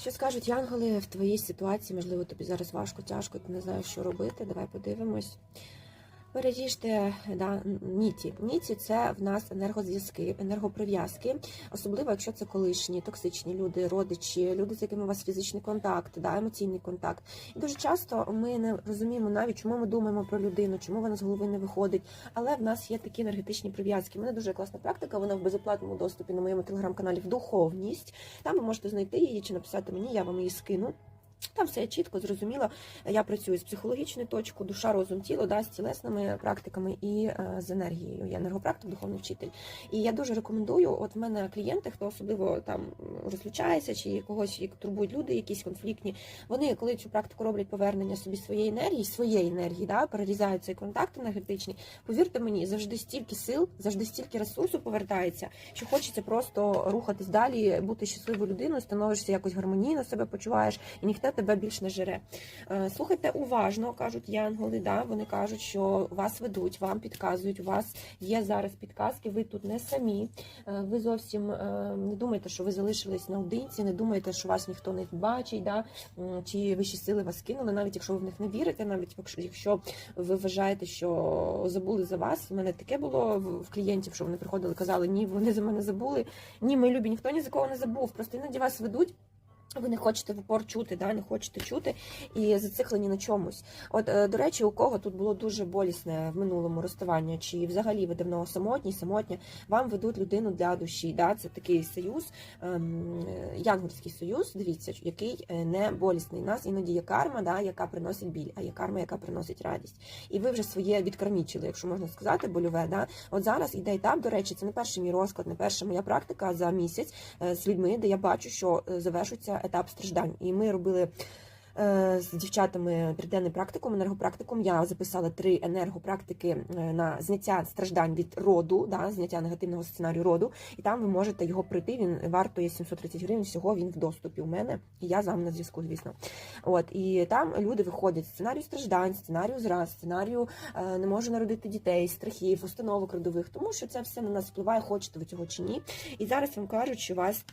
Що скажуть янголи в твоїй ситуації? Можливо, тобі зараз важко, тяжко, ти не знаєш, що робити. Давай подивимось. Переріжте да, ніті. Ніті це в нас енергозв'язки, енергоприв'язки, особливо якщо це колишні, токсичні люди, родичі, люди, з якими у вас фізичний контакт, да, емоційний контакт. І дуже часто ми не розуміємо навіть, чому ми думаємо про людину, чому вона з голови не виходить. Але в нас є такі енергетичні прив'язки. У мене дуже класна практика. Вона в безоплатному доступі на моєму телеграм-каналі в духовність. Там ви можете знайти її чи написати мені, я вам її скину. Там все чітко зрозуміло. Я працюю з психологічної точки, душа, розум, тіло, да, з тілесними практиками і е, з енергією. Я енергопрактик, духовний вчитель. І я дуже рекомендую. От в мене клієнти, хто особливо там розлучається, чи когось їх турбують люди, якісь конфліктні. Вони, коли цю практику роблять повернення собі своєї енергії, своєї енергії, да, перерізають цей контакт енергетичний. Повірте мені, завжди стільки сил, завжди стільки ресурсу повертається, що хочеться просто рухатись далі, бути щасливою людиною, становишся якось гармонійно себе почуваєш, і ніхто тебе більш не жере. Е, Слухайте уважно, кажуть янголи. Да, вони кажуть, що вас ведуть, вам підказують. У вас є зараз підказки. Ви тут не самі. Е, Ви зовсім е, не думайте, що ви залишились наодинці, не думайте, що вас ніхто не бачить, да, чи вищі сили вас кинули, навіть якщо ви в них не вірите, навіть якщо- ви вважаєте, що забули за вас. У мене таке було в клієнтів, що вони приходили, казали, ні, вони за мене забули. Ні, ми любі, ніхто ні за кого не забув. Просто іноді вас ведуть. Ви не хочете в упор чути, да, не хочете чути і зациклені на чомусь. От, е, до речі, у кого тут було дуже болісне в минулому розставання, чи взагалі ви давно самотні, самотня, вам ведуть людину для душі. Да? Це такий союз, ем, янгольський союз, дивіться, який е, не болісний. У нас іноді є карма, да, яка приносить біль, а є карма, яка приносить радість. І ви вже своє відкармічили, якщо можна сказати, больове. Да? От зараз іде етап, до речі, це не перший мій розклад, не перша моя практика за місяць е, з людьми, де я бачу, що е, етап страждань. І ми робили. е, З дівчатами триденний практикум, енергопрактикум. Я записала три енергопрактики е, на зняття страждань від роду, да, зняття негативного сценарію роду. І там ви можете його прийти. Він вартує 730 гривень. Всього він в доступі у мене. І я з вами на зв'язку, звісно. От і там люди виходять сценарію страждань, сценарію зраз, сценарію е, не можу народити дітей, страхів, установок родових, тому що це все на нас впливає, хочете ви цього чи ні. І зараз вам кажуть, що вас.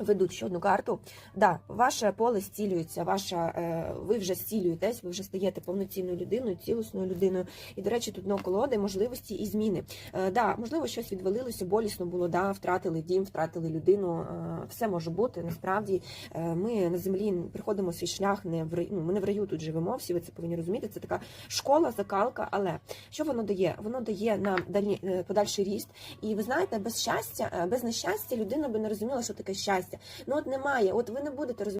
Ведуть ще одну карту. Да, ваше поле зцілюється, ваша, е, ви вже зцілюєтесь, ви вже стаєте повноцінною людиною, цілісною людиною. І, до речі, тут дно колоди, можливості і зміни. Е, да, можливо, щось відвалилося, болісно було, да, втратили дім, втратили людину. Е, все може бути. Насправді ми на землі приходимо свій шлях, не в ну, ми не в раю тут живемо, всі ви це повинні розуміти. Це така школа, закалка. Але що воно дає? Воно дає нам далі, е, подальший ріст. І ви знаєте, без щастя, без нещастя людина би не розуміла, що таке щастя. Ну от немає. От ви не будете розуміти.